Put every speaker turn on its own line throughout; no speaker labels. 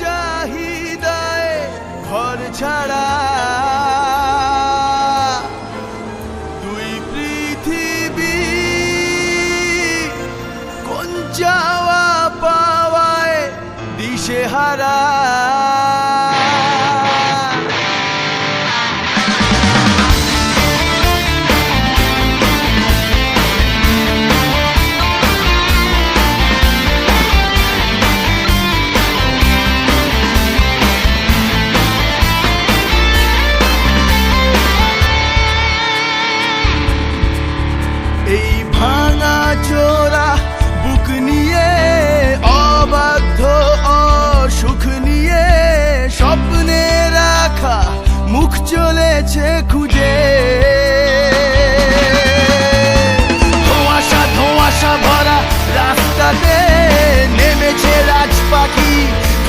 চাহিদায় ঘর ছাড়া দুই পৃথিবী কোন চাওয়া পাওয়ায় দিশে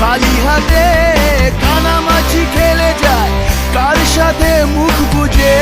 খালি হাতে কানামাছি খেলে যায়। কার সাথে মুখ বুঝে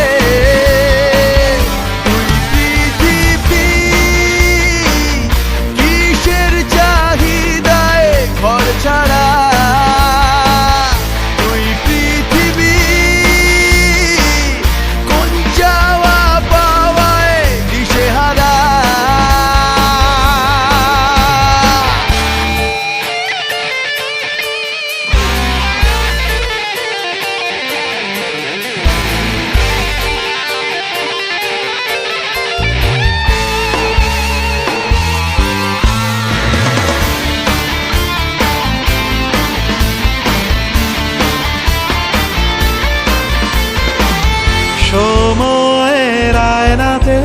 আয়নাতে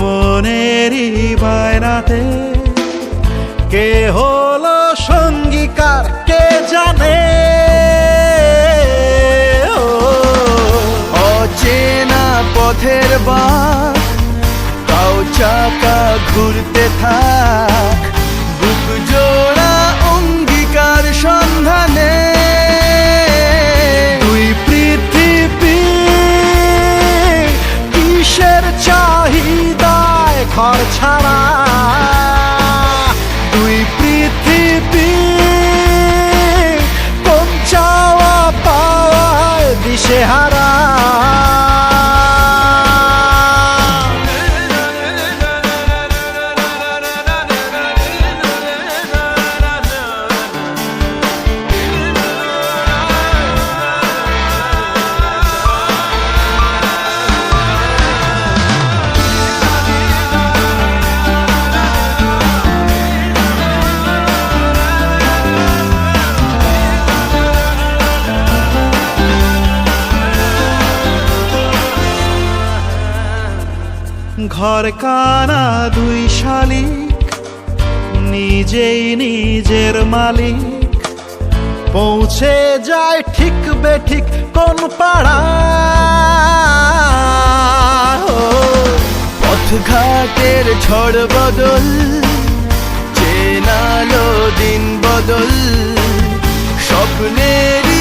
মনেরই বায়নাতে। কে হলো সঙ্গীকার, কে জানে?
অচেনা পথের বাঁক তাও চাকা ঘুরতে থাক, বুক জোড়া
দুই পৃথিবী কোন চাওয়া পাওয়ায় দিশেহারা। ঘর কানা দুই শালিক, নিজেই নিজের মালিক। পৌঁছে যায় ঠিক বেঠিক কোন পাড়া।
পথঘাটের ঝড় বদল, চেনালো দিন বদল। স্বপ্নেরই